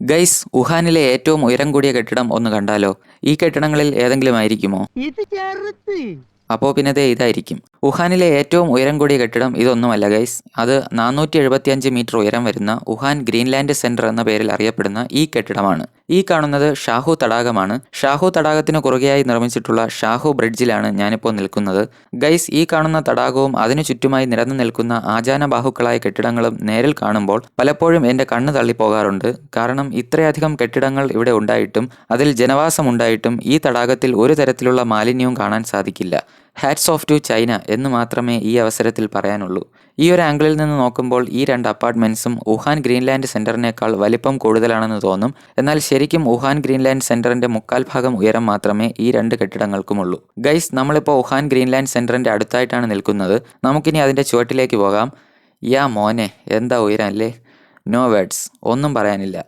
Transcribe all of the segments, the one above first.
Guys വുഹാനിലെ ഏറ്റവും ഉയരം കൂടിയ കെട്ടിടം ഒന്ന് കണ്ടാലോ? ഈ കെട്ടിടങ്ങളിൽ ഏതെങ്കിലും ആയിരിക്കുമോ? അപ്പോൾ പിന്നെ ദേ ഇതായിരിക്കും. വുഹാനിലെ ഏറ്റവും ഉയരം കൂടിയ കെട്ടിടം ഇതൊന്നുമല്ല ഗൈസ് അത് നാനൂറ്റി എഴുപത്തിയഞ്ച് മീറ്റർ ഉയരം വരുന്ന വുഹാൻ ഗ്രീൻലാൻഡ് സെന്റർ എന്ന പേരിൽ അറിയപ്പെടുന്ന ഈ കെട്ടിടമാണ്. ഈ കാണുന്നത് ഷാഹു തടാകമാണ്. ഷാഹു തടാകത്തിന് കുറുകെയായി നിർമ്മിച്ചിട്ടുള്ള ഷാഹു ബ്രിഡ്ജിലാണ് ഞാനിപ്പോൾ നിൽക്കുന്നത്. ഗൈസ് ഈ കാണുന്ന തടാകവും അതിനു ചുറ്റുമായി നിരന്നു നിൽക്കുന്ന ആചാനബാഹുക്കളായ കെട്ടിടങ്ങളും നേരിൽ കാണുമ്പോൾ പലപ്പോഴും എന്റെ കണ്ണ് തള്ളിപ്പോകാറുണ്ട്. കാരണം ഇത്രയധികം കെട്ടിടങ്ങൾ ഇവിടെ ഉണ്ടായിട്ടും അതിൽ ജനവാസം ഉണ്ടായിട്ടും ഈ തടാകത്തിൽ ഒരു തരത്തിലുള്ള മാലിന്യവും കാണാൻ സാധിക്കില്ല. ഹാറ്റ്സ് ഓഫ് ടു ചൈന എന്ന് മാത്രമേ ഈ അവസരത്തിൽ പറയാനുള്ളൂ. ഈ ഒരു ആംഗിളിൽ നിന്ന് നോക്കുമ്പോൾ ഈ രണ്ട് അപ്പാർട്ട്മെന്റ്സും വുഹാൻ ഗ്രീൻലാൻഡ് സെന്ററിനേക്കാൾ വലിപ്പം കൂടുതലാണെന്ന് തോന്നും. എന്നാൽ ശരിക്കും വുഹാൻ ഗ്രീൻലാൻഡ് സെന്ററിന്റെ മുക്കാൽ ഭാഗം ഉയരം മാത്രമേ ഈ രണ്ട് കെട്ടിടങ്ങൾക്കുമുള്ളൂ. ഗൈസ് നമ്മളിപ്പോൾ വുഹാൻ ഗ്രീൻലാൻഡ് സെന്ററിന്റെ അടുത്തായിട്ടാണ് നിൽക്കുന്നത്. നമുക്കിനി അതിന്റെ ചുവട്ടിലേക്ക് പോകാം. യാ മോനെ എന്താ ഉയരം അല്ലേ? നോ വേർഡ്സ് ഒന്നും പറയാനില്ല.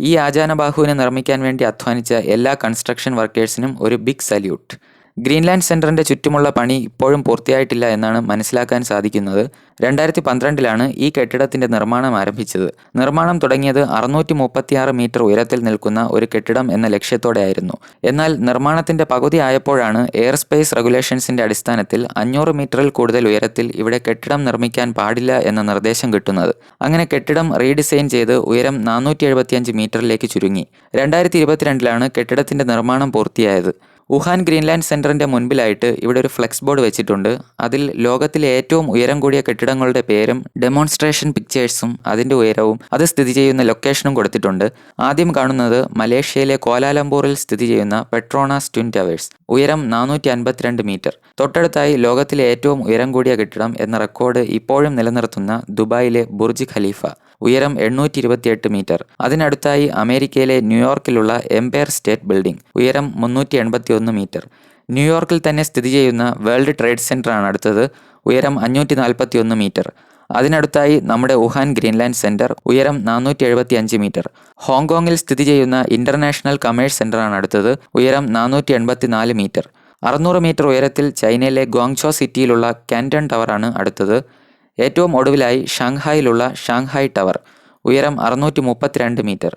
ഈ ആചാനബാഹുവിനെ നിർമ്മിക്കാൻ വേണ്ടി അധ്വാനിച്ച എല്ലാ കൺസ്ട്രക്ഷൻ വർക്കേഴ്സിനും ഒരു ബിഗ് സല്യൂട്ട് ഗ്രീൻലാൻഡ് സെന്ററിന്റെ ചുറ്റുമുള്ള പണി ഇപ്പോഴും പൂർത്തിയായിട്ടില്ല എന്നാണ് മനസ്സിലാക്കാൻ സാധിക്കുന്നത്. രണ്ടായിരത്തി പന്ത്രണ്ടിലാണ് ഈ കെട്ടിടത്തിന്റെ നിർമ്മാണം ആരംഭിച്ചത്. നിർമ്മാണം തുടങ്ങിയത് അറുന്നൂറ്റി മുപ്പത്തിയാറ് മീറ്റർ ഉയരത്തിൽ നിൽക്കുന്ന ഒരു കെട്ടിടം എന്ന ലക്ഷ്യത്തോടെയായിരുന്നു. എന്നാൽ നിർമ്മാണത്തിന്റെ പകുതി ആയപ്പോഴാണ് എയർ സ്പേസ് റെഗുലേഷൻസിന്റെ അടിസ്ഥാനത്തിൽ അഞ്ഞൂറ് മീറ്ററിൽ കൂടുതൽ ഉയരത്തിൽ ഇവിടെ കെട്ടിടം നിർമ്മിക്കാൻ പാടില്ല എന്ന നിർദ്ദേശം കിട്ടുന്നത്. അങ്ങനെ കെട്ടിടം റീഡിസൈൻ ചെയ്ത് ഉയരം നാനൂറ്റി മീറ്ററിലേക്ക് ചുരുങ്ങി. രണ്ടായിരത്തി ഇരുപത്തിരണ്ടിലാണ് കെട്ടിടത്തിന്റെ നിർമ്മാണം പൂർത്തിയായത്. വുഹാൻ ഗ്രീൻലാൻഡ് സെന്ററിന്റെ മുൻപിലായിട്ട് ഇവിടെ ഒരു ഫ്ലെക്സ് ബോർഡ് വെച്ചിട്ടുണ്ട്. അതിൽ ലോകത്തിലെ ഏറ്റവും ഉയരം കൂടിയ കെട്ടിടങ്ങളുടെ പേരും ഡെമോൺസ്ട്രേഷൻ പിക്ചേഴ്സും അതിന്റെ ഉയരവും അത് സ്ഥിതി ചെയ്യുന്ന ലൊക്കേഷനും കൊടുത്തിട്ടുണ്ട്. ആദ്യം കാണുന്നത് മലേഷ്യയിലെ കോലാലംപൂറിൽ സ്ഥിതി ചെയ്യുന്ന പെട്രോണാസ് ട്വിൻ ടവേഴ്സ്. ഉയരം നാനൂറ്റി അൻപത്തിരണ്ട് മീറ്റർ. തൊട്ടടുത്തായി ലോകത്തിലെ ഏറ്റവും ഉയരം കൂടിയ കെട്ടിടം എന്ന റെക്കോർഡ് ഇപ്പോഴും നിലനിർത്തുന്ന ദുബായിലെ ബുർജ് ഖലീഫ. ഉയരം എണ്ണൂറ്റി ഇരുപത്തിയെട്ട് മീറ്റർ. അതിനടുത്തായി അമേരിക്കയിലെ ന്യൂയോർക്കിലുള്ള എംപയർ സ്റ്റേറ്റ് ബിൽഡിംഗ് ഉയരം മുന്നൂറ്റി എൺപത്തി ഒന്ന് മീറ്റർ. ന്യൂയോർക്കിൽ തന്നെ സ്ഥിതി ചെയ്യുന്ന വേൾഡ് ട്രേഡ് സെന്റർ ആണ് അടുത്തത് ഉയരം അഞ്ഞൂറ്റി നാൽപ്പത്തി ഒന്ന് മീറ്റർ. അതിനടുത്തായി നമ്മുടെ വുഹാൻ ഗ്രീൻലാൻഡ് സെന്റർ ഉയരം നാനൂറ്റി എഴുപത്തി അഞ്ച് മീറ്റർ. ഹോങ്കോങ്ങിൽ സ്ഥിതി ചെയ്യുന്ന ഇന്റർനാഷണൽ കമേഴ്സ് സെന്റർ ആണ് അടുത്തത് ഉയരം നാനൂറ്റി എൺപത്തി നാല് മീറ്റർ. അറുന്നൂറ് മീറ്റർ ഉയരത്തിൽ ചൈനയിലെ ഗോങ്ചോ സിറ്റിയിലുള്ള കാന്റൺ ടവറാണ് അടുത്തത്. ഏറ്റവും ഒടുവിലായി ഷാങ്ഹായിലുള്ള ഷാങ്ഹായ് ടവർ ഉയരം അറുന്നൂറ്റി മുപ്പത്തിരണ്ട് മീറ്റർ.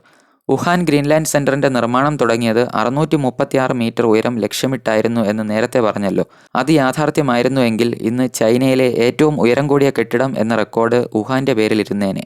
വുഹാൻ ഗ്രീൻലാൻഡ് സെന്ററിന്റെ നിർമ്മാണം തുടങ്ങിയത് അറുന്നൂറ്റി മുപ്പത്തിയാറ് മീറ്റർ ഉയരം ലക്ഷ്യമിട്ടായിരുന്നു എന്ന് നേരത്തെ പറഞ്ഞല്ലോ. അത് യാഥാർത്ഥ്യമായിരുന്നുവെങ്കിൽ ഇന്ന് ചൈനയിലെ ഏറ്റവും ഉയരം കൂടിയ കെട്ടിടം എന്ന റെക്കോർഡ് വുഹാന്റെ പേരിലിരുന്നേനെ.